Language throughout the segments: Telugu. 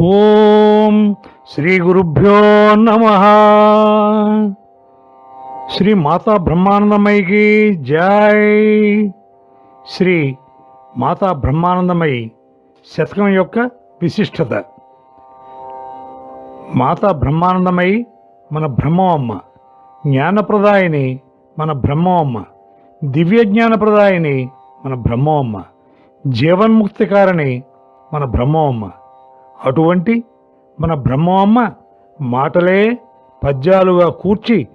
ఓం శ్రీ గురుభ్యో నమ. శ్రీ మాతా బ్రహ్మానందమయ్యకి జై. శ్రీ మాతా బ్రహ్మానందమయ్యి శతకం యొక్క విశిష్టత. మాతా బ్రహ్మానందమయ్యి మన బ్రహ్మమ్మ జ్ఞానప్రదాయిని మన బ్రహ్మమ్మ దివ్య జ్ఞానప్రదాయిని మన బ్రహ్మమ్మ జీవన్ముక్తికారిణి మన బ్రహ్మమ్మ. అటువంటి మన బ్రహ్మమ్మ మాటలే పద్యాలుగా కూర్చి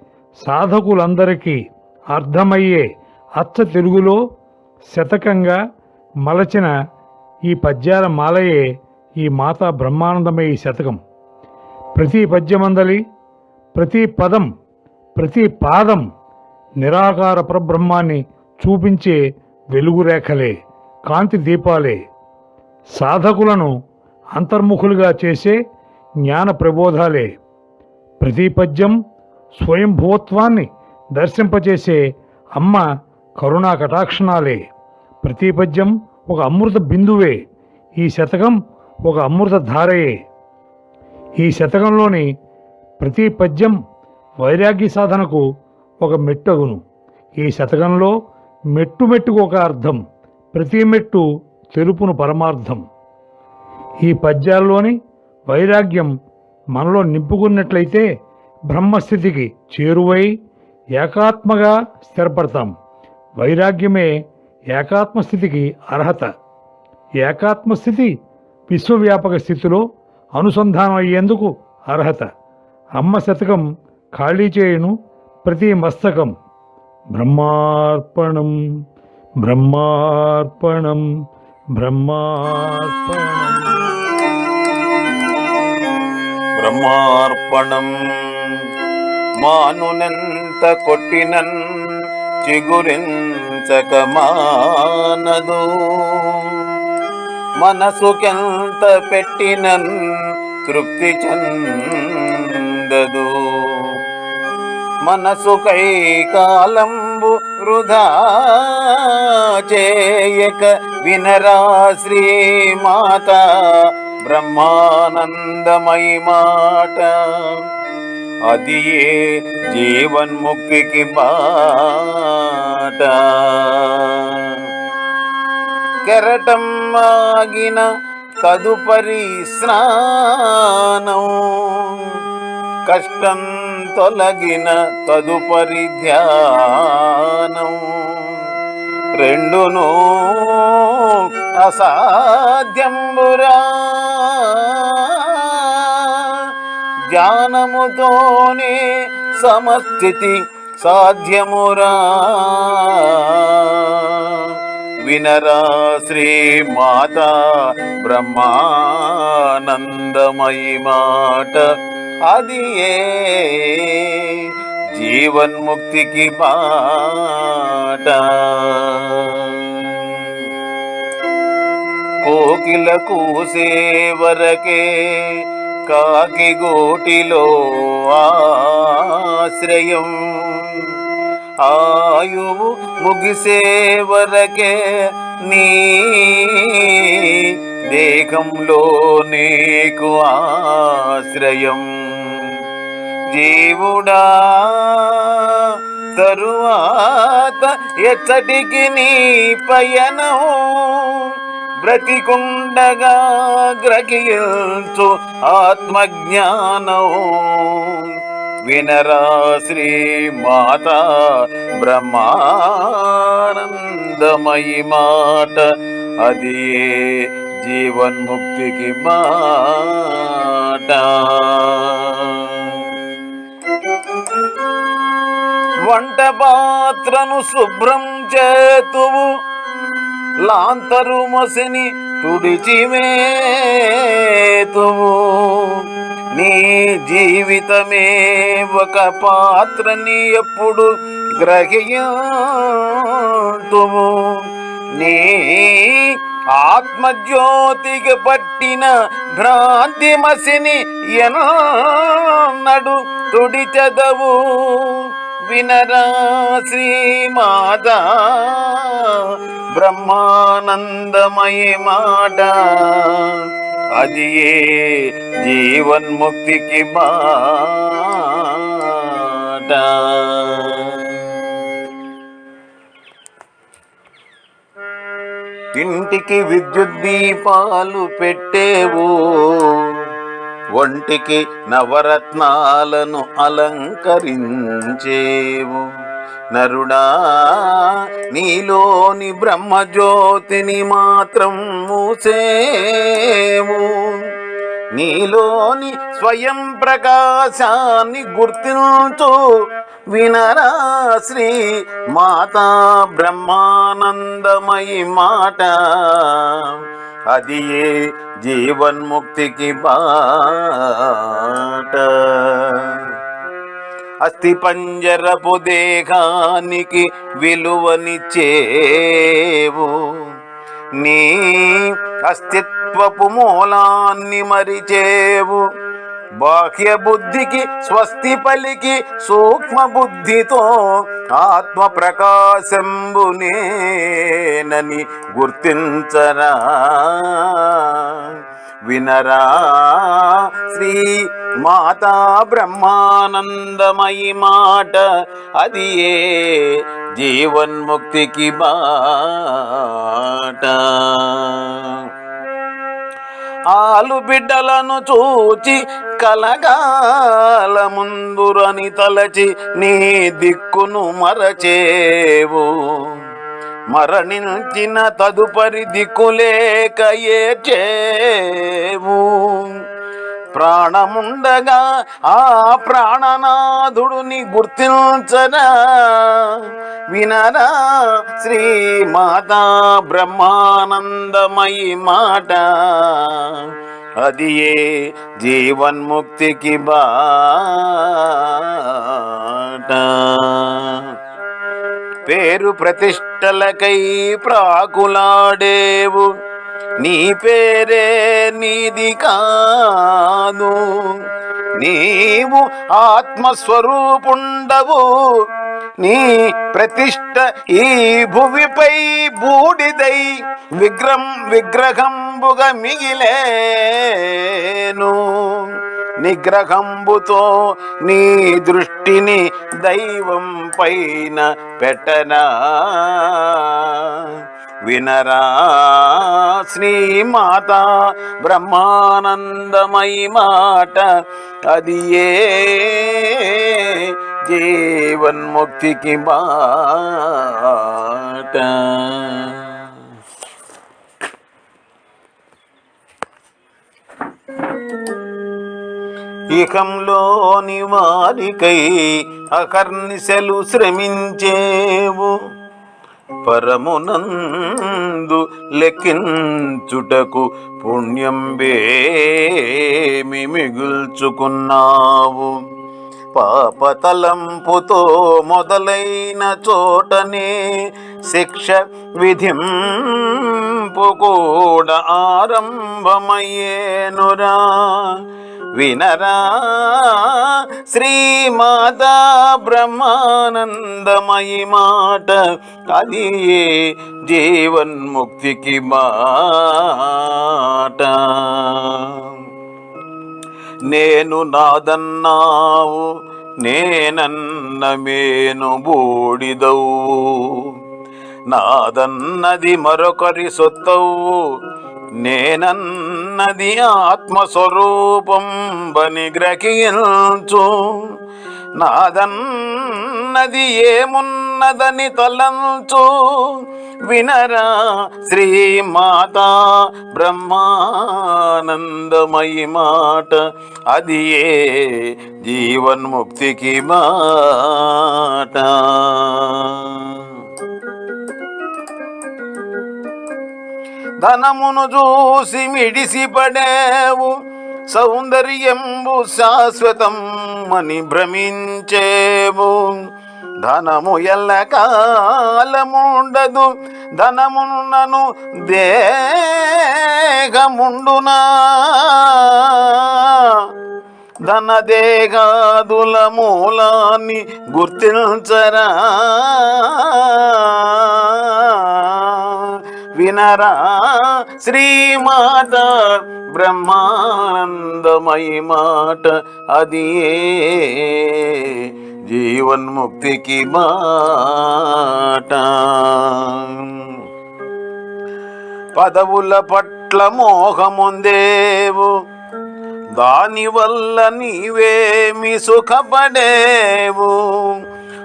సాధకులందరికీ అర్థమయ్యే అచ్చ తెలుగులో శతకంగా మలచిన ఈ పద్యాల మాలయే ఈ మాతా ఈ శతకం. ప్రతి పద్యమందలి ప్రతి పదం ప్రతి పాదం నిరాకార పరబ్రహ్మాన్ని చూపించే వెలుగురేఖలే కాంతి దీపాలే. సాధకులను అంతర్ముఖులుగా చేసే జ్ఞాన ప్రబోధాలే. ప్రతి పద్యం స్వయంభూత్వాన్ని దర్శింపచేసే అమ్మ కరుణా కటాక్షణాలే. ప్రతి పద్యం ఒక అమృత బిందువే. ఈ శతకం ఒక అమృత ధారయే. ఈ శతకంలోని ప్రతి పద్యం వైరాగ్య సాధనకు ఒక మెట్టగును. ఈ శతకంలో మెట్టు మెట్టుకు ఒక అర్థం ప్రతి మెట్టు తెలుపును పరమార్థం. ఈ పద్యాల్లోని వైరాగ్యం మనలో నింపుకున్నట్లయితే బ్రహ్మస్థితికి చేరువై ఏకాత్మగా స్థిరపడతాం. వైరాగ్యమే ఏకాత్మ స్థితికి అర్హత. ఏకాత్మ స్థితి విశ్వవ్యాపక స్థితిలో అనుసంధానం అయ్యేందుకు అర్హత. అమ్మ శతకం ఖాళీ చేయును ప్రతి మస్తకం. బ్రహ్మార్పణం బ్రహ్మార్పణం బ్రహ్మార్పణం. బ్రహ్మార్పణం. మానునెంత కొట్టినన్ చిగురించక మానదు. మనసుకెంత పెట్టినన్ తృప్తి చందదు. మనసుకై కాలంబు వృధా చేయక వినరా శ్రీమాత బ్రహ్మానందమయి మాట. అది ఏ జీవన్ముక్తికి బాట. కెరటం ఆగిన తదుపరి స్నానం. కష్టం తొలగిన తదుపరి ధ్యానం. రెండును అసాధ్యంబురా. జ్ఞానముతోనే సమస్థితి సాధ్యమురా. వినరా శ్రీ మాత బ్రహ్మానందమయి మాట. అది ఏ జీవన్ముక్తికి పాట. కోకిల కూసే వరకే కాకి గోటిలో ఆశ్రయం. ఆయువు ముగిసే వరకే నీ దేహంలో నీకు ఆశ్రయం. జీవుడా తరువాత ఎచ్చటికి నీ పయనం బ్రతికుండగా గ్రహించు ఆత్మజ్ఞానం వినరా శ్రీ మాత బ్రహ్మానందమయి మాట. అది జీవన్ముక్తికి మాట. వంట పాత్రను శుభ్రం చేతువు. లాంతరు మొసిని తుడిచివేతువు నీ జీవితమే ఒక పాత్రని ఎప్పుడు గ్రహింతువు నీ ఆత్మజ్యోతికి పట్టిన భ్రాంతి మసిని ఎన్నడు తుడిచెదవు. వినరా శ్రీమాత బ్రహ్మానందమయ మాట అది ఏ జీవన్ముక్తికి మాట ఇంటికి విద్యుత్ దీపాలు పెట్టేవో. ఒంటికి నవరత్నాలను అలంకరించేవు. నరుడా నీలోని బ్రహ్మజ్యోతిని మాత్రం మూసేవు. నీలోని స్వయం ప్రకాశాన్ని గుర్తించు. వినరా శ్రీ మాతా బ్రహ్మానందమయి మాట. అది ఏ జీవన్ముక్తికి బాట. అస్థి పంజరపు దేహానికి విలువనిచ్చేవు. నీ అస్తిత్వపు మూలాన్ని మరిచేవు. బాహ్య బుద్ధికి స్వస్తి పలికి సూక్ష్మ బుద్ధితో ఆత్మ ప్రకాశంబునేనని గుర్తించరా. వినరా శ్రీ మాతా బ్రహ్మానందమయి మాట అది ఏ జీవన్ముక్తికి బాట. ఆలు బిడ్డలను చూచి కలగాల ముందురని తలచి నీ దిక్కును మరచేవు. మరణించిన తదుపరి దిక్కులేక ఏచేవు ప్రాణముండగా ఆ ప్రాణనాథుడుని గుర్తించరా వినరా శ్రీ మాతా బ్రహ్మానందమయి మాట? అది ఏ జీవన్ముక్తికి బాట. పేరు ప్రతిష్టలకై ప్రాకులాడేవు. నీ పేరే నీది కాను. నీవు ఆత్మస్వరూపుండవు. నీ ప్రతిష్ట ఈ భువిపై బూడిదై విగ్రహం విగ్రహంబుగ మిగిలేను. నిగ్రహంబుతో నీ దృష్టిని దైవం పైన పెట్టనా. వినరా శ్రీమాత బ్రహ్మానందమై మాట. అది ఏ జీవన్ముక్తికి బాట ఇకంలోని వారికై అకర్నిశలు శ్రమించేవు. పరమునందు లెక్కించుటకు పుణ్యం వేమి మిగుల్చుకున్నావు పాపతలంపుతో మొదలైన చోటనే శిక్ష విధిం విధింపు కూడా ఆరంభమయ్యేనురా. వినరా శ్రీమాతా బ్రహ్మానందమయి మాట అది ఏ జీవన్ముక్తికి మాట. నేను నాదన్నావు నేనన్న మేను బూడిదవు. నాదన్నది మరొకరి సొత్తవు నేనన్నది ఆత్మస్వరూపం బని గ్రహించు. నాదన్నది ఏమున్నదని తలంచు. వినరా శ్రీమాత బ్రహ్మానందమయి మాట అది ఏ జీవన్ముక్తికి మాట. ధనమును చూసి మిడిసిపడేవు సౌందర్యంబు శాశ్వతం అని భ్రమించేవు. ధనము ఎల్ల కాలముండదు ధనమున్నను దేహముండునా? ధనదేగాదుల మూలాన్ని గుర్తించరా? వినరా శ్రీమాత బ్రహ్మానందమయ మాట అది జీవన్ముక్తికి మాట. పదవుల పట్ల మోహముందేవు దానివల్ల నీవేమి సుఖపడేవు.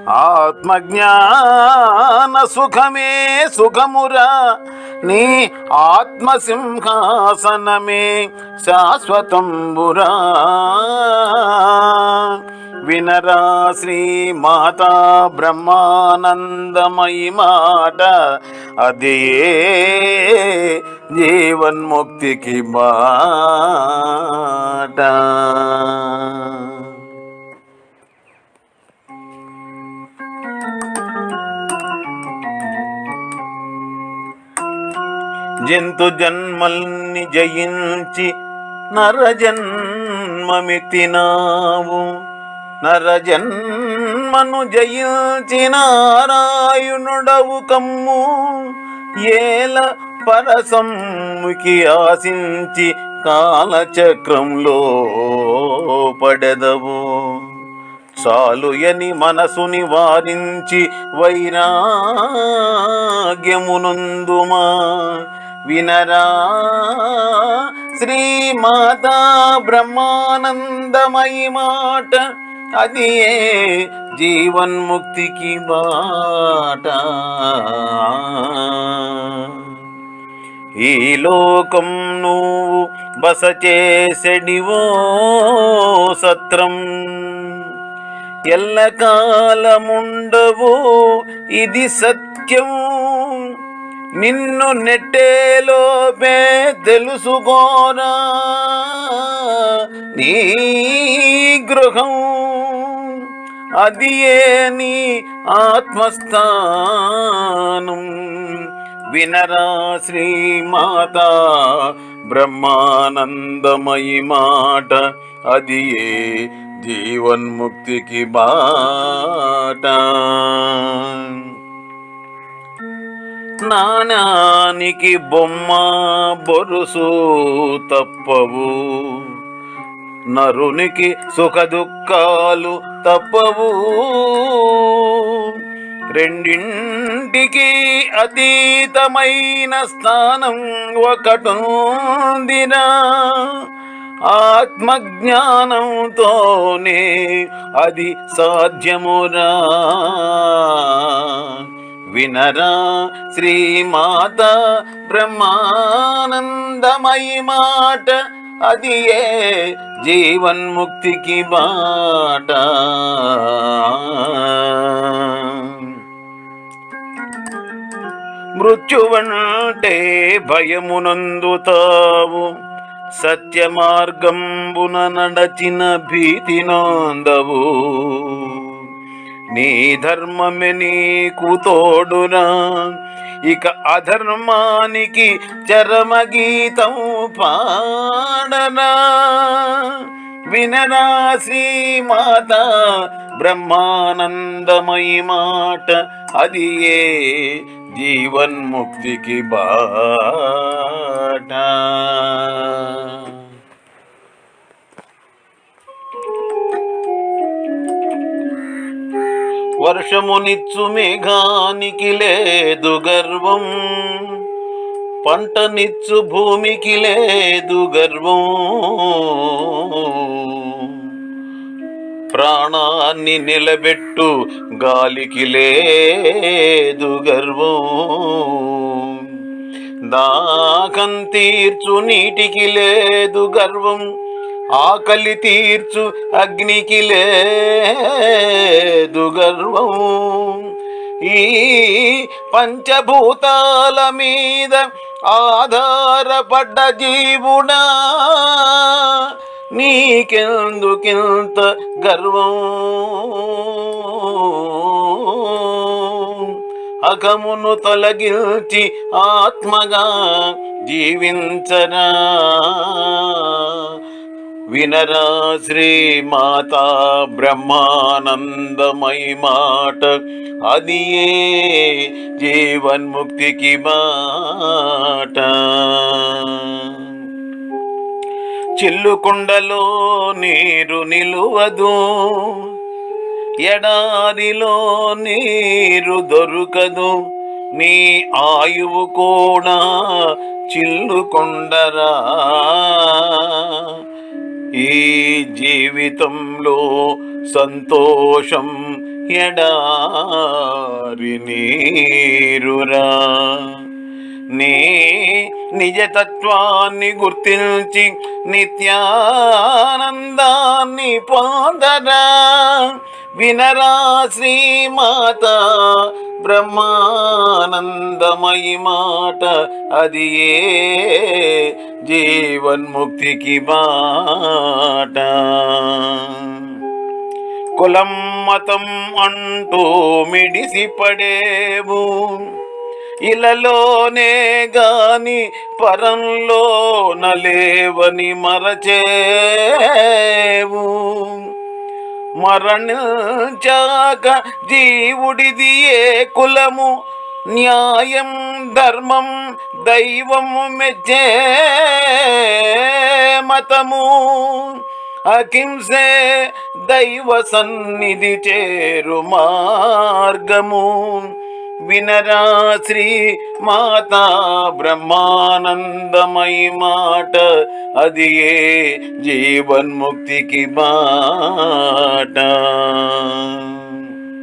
ఆత్మజ్ఞాన సుఖమే సుఖమురా. నీ ఆత్మసింహాసనమే శాశ్వతంబురా. వినరా శ్రీ మాతా బ్రహ్మానందమయి మాట. అది జీవన్ముక్తికి మాట జంతు జన్మల్ని జయించి నరజన్మమితినావు నరజన్మను జయించి నారాయణుడవు కమ్ము. ఏల పరసమ్ముకి ఆశించి కాలచక్రంలో పడెదవు. చాలుయని మనసుని వారించి వైరాగ్యమునందుమా. వినరా? శ్రీమాతా బ్రహ్మానందమయి మాట అది ఏ జీవన్ముక్తికి బాట. ఈ లోకం నువ్వు బస చేసెడివో సత్రం. ఎల్లకాలముండవు ఇది సత్యం. నిన్ను నెట్టేలోపే తెలుసుకోరా నీ గృహం అది ఏ నీ ఆత్మస్థానం? వినరా శ్రీమాత బ్రహ్మానందమయి మాట. అది ఏ జీవన్ముక్తికి బాట? నానానికి బొమ్మ బొరుసు తప్పవు. నరునికి సుఖ దుఃఖాలు తప్పవు. రెండింటికి అతీతమైన స్థానం ఒకటుందినా ఆత్మజ్ఞానంతోనే అది సాధ్యమురా. వినరా శ్రీమాత బ్రహ్మానందమయి మాట. అది ఏ జీవన్ముక్తికి బాట? మృత్యువంటే భయమునందుతావు. సత్య మార్గంబున నడచిన భీతి నొందవు. నీ ధర్మమే నీకు తోడురా. ఇక అధర్మానికి చరమగీతం పాడనా వినరా శ్రీమాత బ్రహ్మానందమయి మాట అది ఏ జీవన్ముక్తికి బాట. వర్షమునిచ్చు మేఘానికి లేదు గర్వం. పంటనిచ్చు భూమికి లేదు గర్వం. ప్రాణాన్ని నిలబెట్టు గాలికి లేదు గర్వం. దాకం తీర్చు నీటికి లేదు గర్వం. ఆకలి తీర్చు అగ్నికి లేదు గర్వం. ఈ పంచభూతాల మీద ఆధారపడ్డ జీవుడా నీకెందుకింత గర్వం? అగమును తొలగించి ఆత్మగా జీవించరా వినరా శ్రీ మాత బ్రహ్మానందమై మాట. అది ఏ జీవన్ముక్తికి మాట చిల్లుకుండలో నీరు నిలువదు ఎడారిలో నీరు దొరకదు. నీ ఆయువు కూడా చిల్లుకొండరా. ఈ జీవితంలో సంతోషం ఎడారి నీరురా. నీ నిజతత్వాన్ని గుర్తించి నిత్యానందాన్ని పొందరా. వినరా శ్రీమాత బ్రహ్మానందమయి మాట. అది ఏ జీవన్ముక్తికి మాట కులం మతం అంటూ మిడిసి పడేవు ఇలలోనే గాని పరంలో నలేవని మరచేవు. మరణించాక జీవుడిది ఏ కులము? న్యాయం ధర్మం దైవము మెచ్చే మతము. అహింసే దైవ సన్నిధి చేరు మార్గము. వినరా శ్రీ మాతా బ్రహ్మానందమై మాట. అది ఏ జీవన్ముక్తికి మాట?